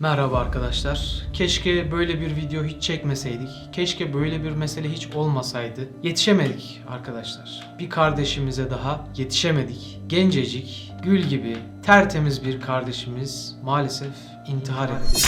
Merhaba arkadaşlar. Keşke böyle bir video hiç çekmeseydik. Keşke böyle bir mesele hiç olmasaydı. Yetişemedik arkadaşlar. Bir kardeşimize daha yetişemedik. Gencecik, gül gibi, tertemiz bir kardeşimiz maalesef intihar etti.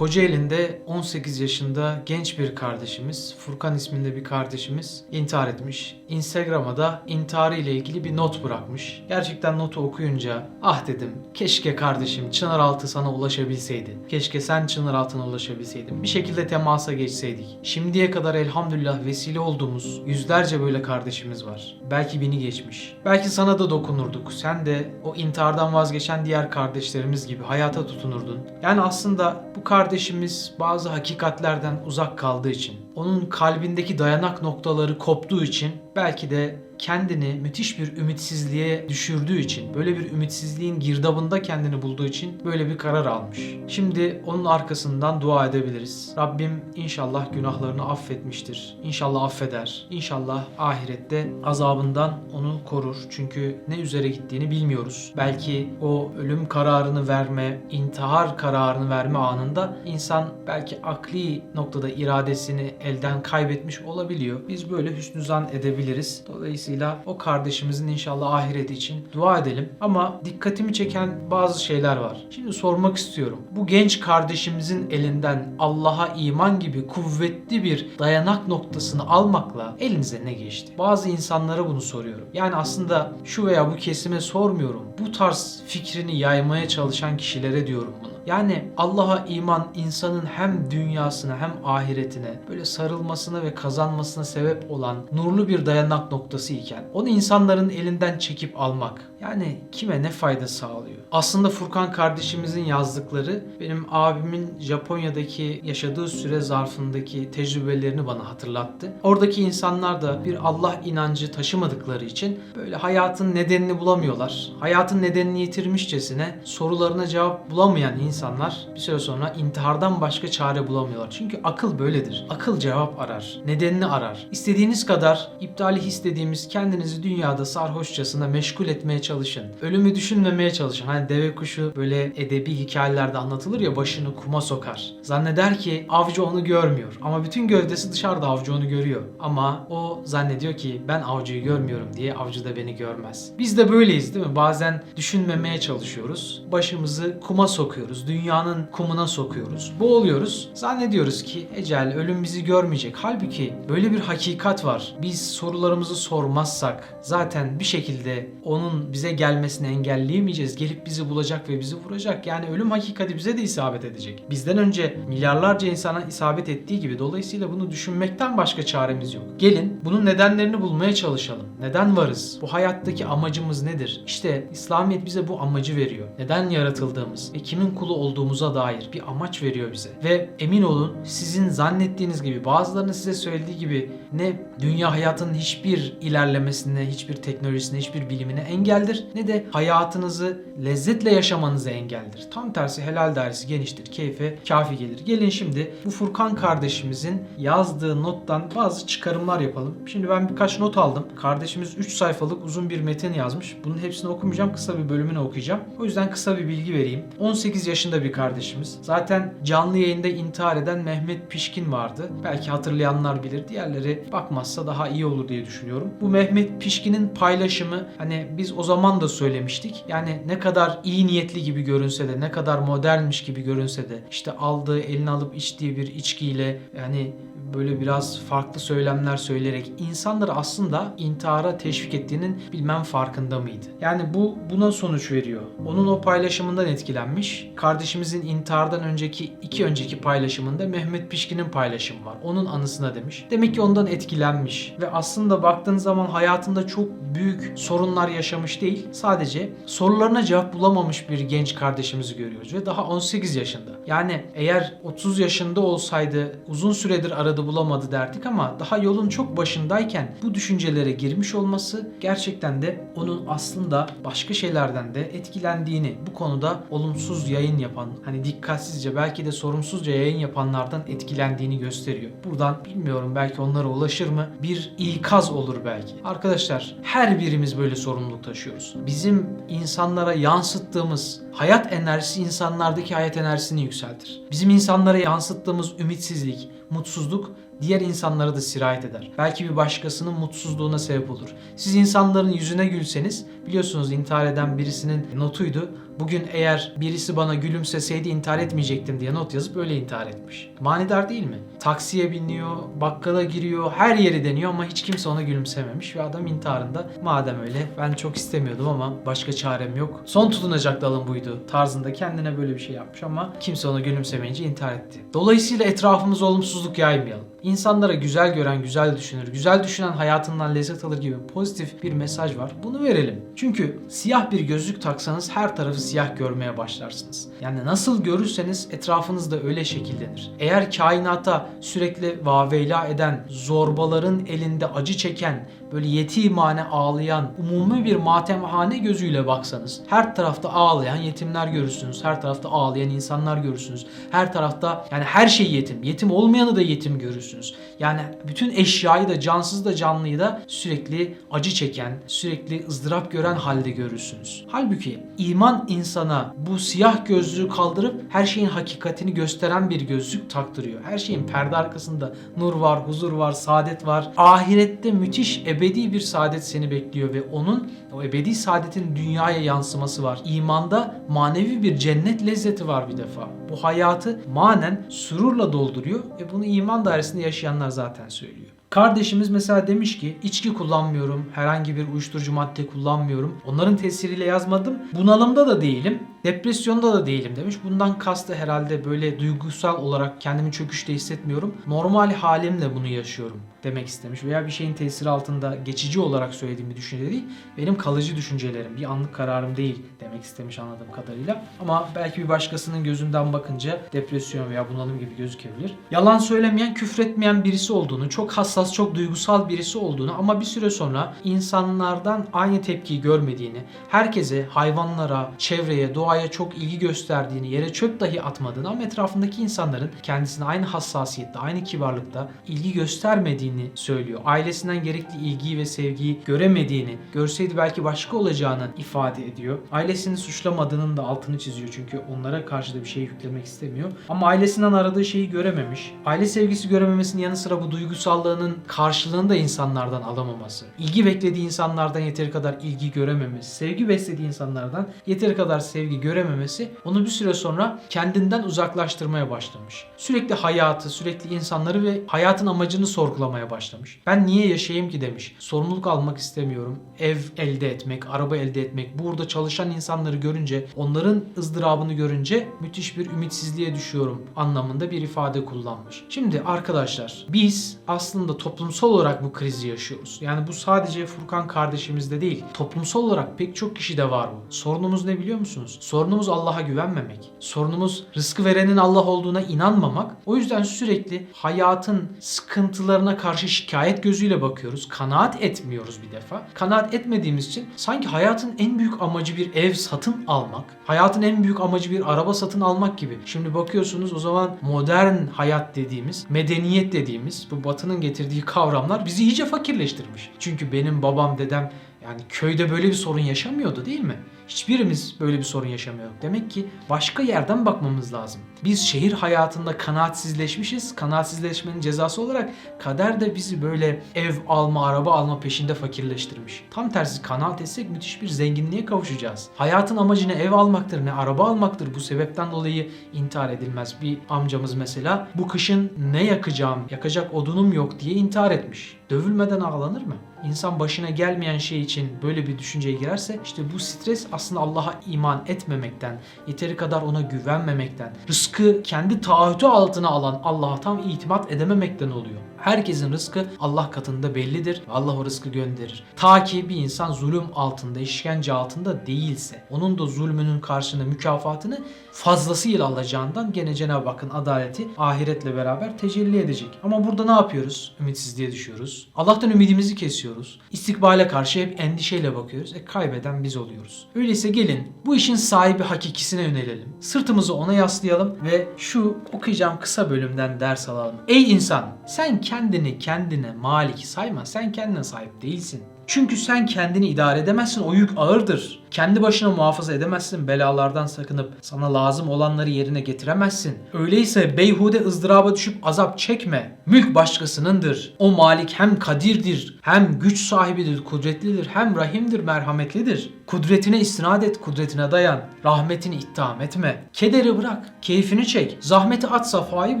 Kocaeli'nde 18 yaşında genç bir kardeşimiz, Furkan isminde bir kardeşimiz intihar etmiş. Instagram'a da intiharı ile ilgili bir not bırakmış. Gerçekten notu okuyunca ah dedim keşke kardeşim Çınaraltı sana ulaşabilseydi. Keşke sen Çınaraltı'na ulaşabilseydin. Bir şekilde temasa geçseydik. Şimdiye kadar elhamdülillah vesile olduğumuz yüzlerce böyle kardeşimiz var. Belki beni geçmiş. Belki sana da dokunurduk. Sen de o intihardan vazgeçen diğer kardeşlerimiz gibi hayata tutunurdun. Yani aslında bu kardeşimiz bazı hakikatlerden uzak kaldığı için, onun kalbindeki dayanak noktaları koptuğu için belki de kendini müthiş bir ümitsizliğe düşürdüğü için, böyle bir ümitsizliğin girdabında kendini bulduğu için böyle bir karar almış. Şimdi onun arkasından dua edebiliriz. Rabbim inşallah günahlarını affetmiştir. İnşallah affeder. İnşallah ahirette azabından onu korur. Çünkü ne üzere gittiğini bilmiyoruz. Belki o ölüm kararını verme, intihar kararını verme anında insan belki akli noktada iradesini elden kaybetmiş olabiliyor. Biz böyle hüsnü zan edebiliriz. Dolayısıyla o kardeşimizin inşallah ahireti için dua edelim. Ama dikkatimi çeken bazı şeyler var. Şimdi sormak istiyorum. Bu genç kardeşimizin elinden Allah'a iman gibi kuvvetli bir dayanak noktasını almakla elinize ne geçti? Bazı insanlara bunu soruyorum. Yani aslında şu veya bu kesime sormuyorum. Bu tarz fikrini yaymaya çalışan kişilere diyorum bunu. Yani Allah'a iman insanın hem dünyasına hem ahiretine böyle sarılmasına ve kazanmasına sebep olan nurlu bir dayanak noktası iken onu insanların elinden çekip almak yani kime ne fayda sağlıyor? Aslında Furkan kardeşimizin yazdıkları benim abimin Japonya'daki yaşadığı süre zarfındaki tecrübelerini bana hatırlattı. Oradaki insanlar da bir Allah inancı taşımadıkları için böyle hayatın nedenini bulamıyorlar. Hayatın nedenini yitirmişçesine sorularına cevap bulamayan insanlar bir süre sonra intihardan başka çare bulamıyorlar. Çünkü akıl böyledir. Akıl cevap arar. Nedenini arar. İstediğiniz kadar iptali istediğimiz kendinizi dünyada sarhoşçasına meşgul etmeye çalışın. Ölümü düşünmemeye çalışın. Hani deve kuşu böyle edebi hikayelerde anlatılır ya başını kuma sokar. Zanneder ki avcı onu görmüyor. Ama bütün gövdesi dışarıda avcı onu görüyor. Ama o zannediyor ki ben avcıyı görmüyorum diye avcı da beni görmez. Biz de böyleyiz değil mi? Bazen düşünmemeye çalışıyoruz. Başımızı kuma sokuyoruz. Dünyanın kumuna sokuyoruz. Boğuluyoruz. Zannediyoruz ki ecel, ölüm bizi görmeyecek. Halbuki böyle bir hakikat var. Biz sorularımızı sormazsak zaten bir şekilde onun bize gelmesini engelleyemeyeceğiz. Gelip bizi bulacak ve bizi vuracak. Yani ölüm hakikati bize de isabet edecek. Bizden önce milyarlarca insana isabet ettiği gibi dolayısıyla bunu düşünmekten başka çaremiz yok. Gelin bunun nedenlerini bulmaya çalışalım. Neden varız? Bu hayattaki amacımız nedir? İşte İslamiyet bize bu amacı veriyor. Neden yaratıldığımız ve kimin kulu olduğumuza dair bir amaç veriyor bize. Ve emin olun sizin zannettiğiniz gibi bazılarının size söylediği gibi ne dünya hayatının hiçbir ilerlemesine, hiçbir teknolojisine, hiçbir bilimine engeldir ne de hayatınızı lezzetle yaşamanıza engeldir. Tam tersi helal dairesi geniştir, keyfe kafi gelir. Gelin şimdi bu Furkan kardeşimizin yazdığı nottan bazı çıkarımlar yapalım. Şimdi ben birkaç not aldım. Kardeşimiz 3 sayfalık uzun bir metin yazmış. Bunun hepsini okumayacağım. Kısa bir bölümünü okuyacağım. O yüzden kısa bir bilgi vereyim. 18 yaşında bir kardeşimiz. Zaten canlı yayında intihar eden Mehmet Pişkin vardı. Belki hatırlayanlar bilir. Diğerleri bakmazsa daha iyi olur diye düşünüyorum. Bu Mehmet Pişkin'in paylaşımı hani biz o zaman da söylemiştik. Yani ne kadar iyi niyetli gibi görünse de ne kadar modernmiş gibi görünse de işte aldığı eline alıp içtiği bir içkiyle yani böyle biraz farklı söylemler söyleyerek insanları aslında intihara teşvik ettiğinin bilmem farkında mıydı? Yani bu buna sonuç veriyor. Onun o paylaşımından etkilenmiş. Kardeşimizin intihardan önceki iki önceki paylaşımında Mehmet Pişkin'in paylaşımı var. Onun anısına demiş. Demek ki ondan etkilenmiş ve aslında baktığın zaman hayatında çok büyük sorunlar yaşamış değil. Sadece sorularına cevap bulamamış bir genç kardeşimizi görüyoruz ve daha 18 yaşında. Yani eğer 30 yaşında olsaydı uzun süredir aradı bulamadı derdik ama daha yolun çok başındayken bu düşüncelere girmiş olması gerçekten de onun aslında başka şeylerden de etkilendiğini bu konuda olumsuz yayın yapan hani dikkatsizce belki de sorumsuzca yayın yapanlardan etkilendiğini gösteriyor. Buradan bilmiyorum belki onlara ulaşır mı bir ikaz olur belki. Arkadaşlar her birimiz böyle sorumluluk taşıyoruz. Yaşıyoruz. Bizim insanlara yansıttığımız hayat enerjisi insanlardaki hayat enerjisini yükseltir. Bizim insanlara yansıttığımız ümitsizlik, mutsuzluk diğer insanlara da sirayet eder. Belki bir başkasının mutsuzluğuna sebep olur. Siz insanların yüzüne gülseniz biliyorsunuz intihar eden birisinin notuydu. Bugün eğer birisi bana gülümseseydi intihar etmeyecektim diye not yazıp öyle intihar etmiş. Manidar değil mi? Taksiye biniyor, bakkala giriyor, her yeri deniyor ama hiç kimse ona gülümsememiş ve adam intiharında madem öyle ben çok istemiyordum ama başka çarem yok. Son tutunacak dalım buydu tarzında kendine böyle bir şey yapmış ama kimse ona gülümsemeyince intihar etti. Dolayısıyla etrafımıza olumsuzluk yaymayalım. İnsanlara güzel gören güzel düşünür, güzel düşünen hayatından lezzet alır gibi pozitif bir mesaj var. Bunu verelim. Çünkü siyah bir gözlük taksanız her tarafı siyah görmeye başlarsınız. Yani nasıl görürseniz etrafınız da öyle şekillenir. Eğer kainata sürekli vaveyla eden, zorbaların elinde acı çeken, böyle yetimane ağlayan, umumi bir matemhane gözüyle baksanız her tarafta ağlayan yetimler görürsünüz. Her tarafta ağlayan insanlar görürsünüz. Her tarafta yani her şey yetim. Yetim olmayanı da yetim görürsünüz. Yani bütün eşyayı da cansız da canlıyı da sürekli acı çeken, sürekli ızdırap gören halde görürsünüz. Halbuki iman insana bu siyah gözlüğü kaldırıp her şeyin hakikatini gösteren bir gözlük taktırıyor. Her şeyin perde arkasında nur var, huzur var, saadet var. Ahirette müthiş ebedi bir saadet seni bekliyor ve onun o ebedi saadetin dünyaya yansıması var. İmanda manevi bir cennet lezzeti var bir defa. Bu hayatı manen sururla dolduruyor ve bunu iman dairesinde yaşayanlar zaten söylüyor. Kardeşimiz mesela demiş ki içki kullanmıyorum, herhangi bir uyuşturucu madde kullanmıyorum. Onların tesiriyle yazmadım. Bunalımda da değilim, depresyonda da değilim demiş. Bundan kastı herhalde böyle duygusal olarak kendimi çöküşte hissetmiyorum. Normal halimle bunu yaşıyorum demek istemiş. Veya bir şeyin tesiri altında geçici olarak söylediğim bir düşünce değil. Benim kalıcı düşüncelerim, bir anlık kararım değil demek istemiş anladığım kadarıyla. Ama belki bir başkasının gözünden bakınca depresyon veya bunalım gibi gözükebilir. Yalan söylemeyen, küfretmeyen birisi olduğunu, çok hassas, çok duygusal birisi olduğunu ama bir süre sonra insanlardan aynı tepkiyi görmediğini, herkese, hayvanlara, çevreye, doğaya çok ilgi gösterdiğini, yere çöp dahi atmadığını ama etrafındaki insanların kendisine aynı hassasiyette, aynı kibarlıkta ilgi göstermediğini söylüyor. Ailesinden gerekli ilgiyi ve sevgiyi göremediğini, görseydi belki başka olacağını ifade ediyor. Ailesini suçlamadığının da altını çiziyor çünkü onlara karşı da bir şey yüklemek istemiyor. Ama ailesinden aradığı şeyi görememiş. Aile sevgisi görememesinin yanı sıra bu duygusallığının karşılığını da insanlardan alamaması. İlgi beklediği insanlardan yeteri kadar ilgi görememesi. Sevgi beslediği insanlardan yeteri kadar sevgi görememesi onu bir süre sonra kendinden uzaklaştırmaya başlamış. Sürekli hayatı, sürekli insanları ve hayatın amacını sorgulamaya başlamış. Ben niye yaşayayım ki demiş. Sorumluluk almak istemiyorum. Ev elde etmek, araba elde etmek, burada çalışan insanları görünce, onların ızdırabını görünce müthiş bir ümitsizliğe düşüyorum anlamında bir ifade kullanmış. Şimdi arkadaşlar biz aslında toplumsal olarak bu krizi yaşıyoruz. Yani bu sadece Furkan kardeşimizde değil. Toplumsal olarak pek çok kişide var bu. Sorunumuz ne biliyor musunuz? Sorunumuz Allah'a güvenmemek. Sorunumuz rızkı verenin Allah olduğuna inanmamak. O yüzden sürekli hayatın sıkıntılarına karşı şikayet gözüyle bakıyoruz. Kanaat etmiyoruz bir defa. Kanaat etmediğimiz için sanki hayatın en büyük amacı bir ev satın almak, hayatın en büyük amacı bir araba satın almak gibi. Şimdi bakıyorsunuz o zaman modern hayat dediğimiz, medeniyet dediğimiz bu batının getirdiği kavramlar bizi iyice fakirleştirmiş. Çünkü benim babam, dedem yani köyde böyle bir sorun yaşamıyordu değil mi? Hiçbirimiz böyle bir sorun yaşamıyorduk. Demek ki başka yerden bakmamız lazım. Biz şehir hayatında kanaatsizleşmişiz. Kanaatsizleşmenin cezası olarak kader de bizi böyle ev alma, araba alma peşinde fakirleştirmiş. Tam tersi kanaat etsek müthiş bir zenginliğe kavuşacağız. Hayatın amacı ne ev almaktır ne araba almaktır. Bu sebepten dolayı intihar edilmez. Bir amcamız mesela bu kışın ne yakacağım, yakacak odunum yok diye intihar etmiş. Dövülmeden ağlanır mı? İnsan başına gelmeyen şey için böyle bir düşünceye girerse işte bu stres aslında Allah'a iman etmemekten, yeteri kadar ona güvenmemekten, rızkı kendi taahhütü altına alan Allah'a tam itimat edememekten oluyor. Herkesin rızkı Allah katında bellidir Allah o rızkı gönderir. Ta ki bir insan zulüm altında, işkence altında değilse, onun da zulmünün karşını, mükafatını fazlasıyla alacağından gene Cenab-ı Hakk'ın adaleti ahiretle beraber tecelli edecek. Ama burada ne yapıyoruz? Ümitsizliğe düşüyoruz. Allah'tan ümidimizi kesiyoruz. İstikbale karşı hep endişeyle bakıyoruz. E kaybeden biz oluyoruz. Öyleyse gelin bu işin sahibi hakikisine yönelelim. Sırtımızı ona yaslayalım ve şu okuyacağım kısa bölümden ders alalım. Ey insan sen kendini kendine malik sayma. Sen kendine sahip değilsin. Çünkü sen kendini idare edemezsin. O yük ağırdır. Kendi başına muhafaza edemezsin. Belalardan sakınıp sana lazım olanları yerine getiremezsin. Öyleyse beyhude ızdıraba düşüp azap çekme. Mülk başkasınındır. O malik hem kadirdir, hem güç sahibidir, kudretlidir, hem rahimdir, merhametlidir. Kudretine istinad et, kudretine dayan. Rahmetini ittiham etme. Kederi bırak, keyfini çek. Zahmeti at, safayı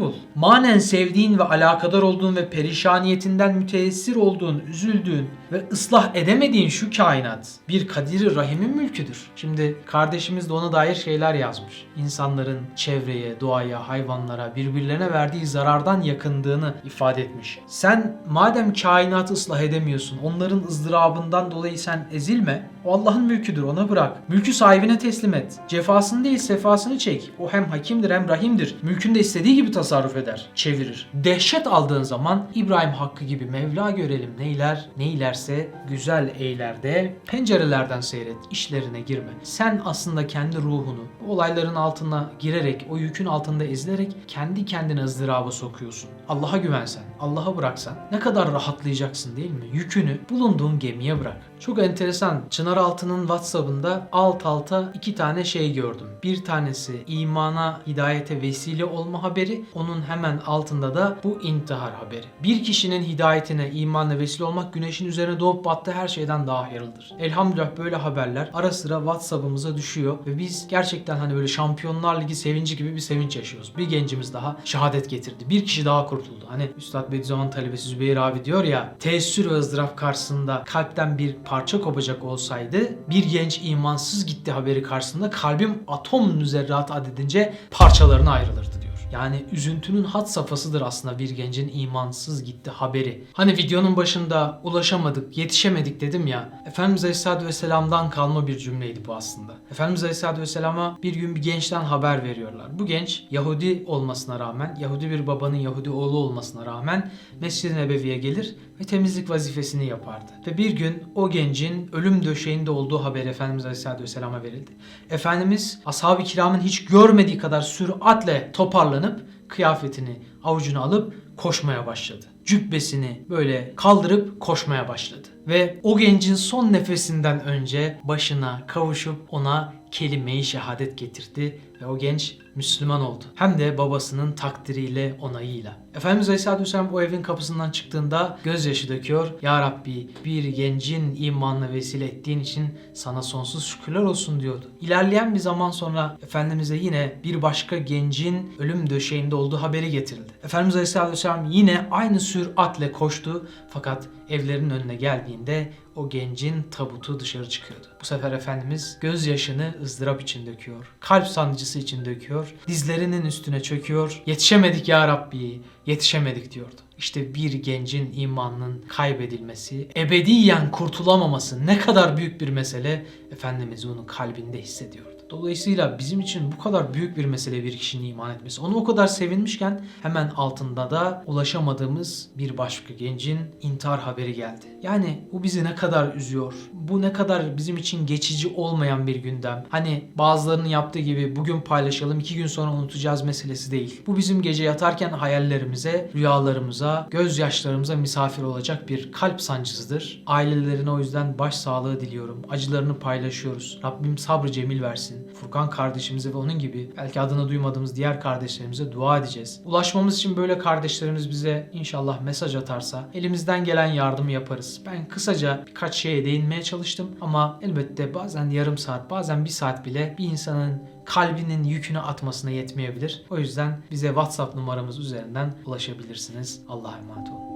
bul. Manen sevdiğin ve alakadar olduğun ve perişaniyetinden müteessir olduğun, üzüldüğün ve ıslah edemediğin şu kainat bir kadiri rahimin mülküdür. Şimdi kardeşimiz de ona dair şeyler yazmış. İnsanların çevreye, doğaya, hayvanlara, birbirlerine verdiği zarardan yakındığını ifade etmiş. Sen madem kainatı ıslah edemiyorsun, onların ızdırabından dolayı sen ezilme. O Allah'ın mülküdür ona bırak. Mülkü sahibine teslim et. Cefasını değil sefasını çek. O hem hakimdir hem rahimdir. Mülkünde istediği gibi tasarruf eder, çevirir. Dehşet aldığın zaman İbrahim Hakkı gibi Mevla görelim neyler, neylerse güzel eylerde pencerelerden seyret, işlerine girme. Sen aslında kendi ruhunu olayların altına girerek, o yükün altında ezilerek kendi kendine ızdıraba sokuyorsun. Allah'a güvensen, Allah'a bıraksan ne kadar rahatlayacaksın değil mi? Yükünü bulunduğun gemiye bırak. Çok enteresan. Çınaraltı'nın WhatsApp'ında alt alta iki tane şey gördüm. Bir tanesi imana, hidayete vesile olma haberi. Onun hemen altında da bu intihar haberi. Bir kişinin hidayetine, imanla vesile olmak güneşin üzerine doğup battığı her şeyden daha hayırlıdır. Elhamdülillah böyle haberler ara sıra WhatsApp'ımıza düşüyor ve biz gerçekten hani böyle Şampiyonlar Ligi sevinci gibi bir sevinç yaşıyoruz. Bir gencimiz daha şehadet getirdi. Bir kişi daha kurtuldu. Hani Üstad Bediüzzaman talebesi Zübeyir abi diyor ya teessür ve ızdırap karşısında kalpten bir parça kopacak olsaydı bir genç imansız gitti haberi karşısında kalbim atom müzerrat adedince parçalarına ayrılırdı diyor. Yani üzüntünün hat safhasıdır aslında bir gencin imansız gitti haberi. Hani videonun başında ulaşamadık, yetişemedik dedim ya. Efendimiz Aleyhisselatü Vesselam'dan kalma bir cümleydi bu aslında. Efendimiz Aleyhisselatü Vesselam'a bir gün bir gençten haber veriyorlar. Bu genç Yahudi olmasına rağmen, Yahudi bir babanın Yahudi oğlu olmasına rağmen Mescid-i Nebevi'ye gelir ve temizlik vazifesini yapardı. Ve bir gün o gencin ölüm döşeğinde olduğu haber Efendimiz Aleyhisselatü Vesselam'a verildi. Efendimiz ashab-ı kiramın hiç görmediği kadar süratle toparlanıp kıyafetini avucuna alıp koşmaya başladı. Cübbesini böyle kaldırıp koşmaya başladı. Ve o gencin son nefesinden önce başına kavuşup ona kelime-i şehadet getirdi ve o genç Müslüman oldu. Hem de babasının takdiriyle, onayıyla. Efendimiz Aleyhisselatü Vesselam o evin kapısından çıktığında gözyaşı döküyor. Ya Rabbi bir gencin imanına vesile ettiğin için sana sonsuz şükürler olsun diyordu. İlerleyen bir zaman sonra Efendimiz'e yine bir başka gencin ölüm döşeğinde olduğu haberi getirildi. Efendimiz Aleyhisselatü Vesselam yine aynı süratle koştu fakat evlerin önüne geldiğinde o gencin tabutu dışarı çıkıyordu. Bu sefer Efendimiz gözyaşını ızdırap için döküyor. Kalp sancısı için döküyor. Dizlerinin üstüne çöküyor. Yetişemedik ya Rabbi, yetişemedik diyordu. İşte bir gencin imanının kaybedilmesi, ebediyen kurtulamaması ne kadar büyük bir mesele Efendimiz onun kalbinde hissediyordu. Dolayısıyla bizim için bu kadar büyük bir mesele bir kişinin iman etmesi. Onu o kadar sevinmişken hemen altında da ulaşamadığımız bir başka gencin intihar haberi geldi. Yani bu bizi ne kadar üzüyor. Bu ne kadar bizim için geçici olmayan bir gündem. Hani bazılarının yaptığı gibi bugün paylaşalım iki gün sonra unutacağız meselesi değil. Bu bizim gece yatarken hayallerimize, rüyalarımıza, gözyaşlarımıza misafir olacak bir kalp sancısıdır. Ailelerine o yüzden başsağlığı diliyorum. Acılarını paylaşıyoruz. Rabbim sabrı cemil versin. Furkan kardeşimize ve onun gibi belki adını duymadığımız diğer kardeşlerimize dua edeceğiz. Ulaşmamız için böyle kardeşlerimiz bize inşallah mesaj atarsa elimizden gelen yardımı yaparız. Ben kısaca birkaç şeye değinmeye çalıştım ama elbette bazen yarım saat bazen bir saat bile bir insanın kalbinin yükünü atmasına yetmeyebilir. O yüzden bize WhatsApp numaramız üzerinden ulaşabilirsiniz. Allah'a emanet olun.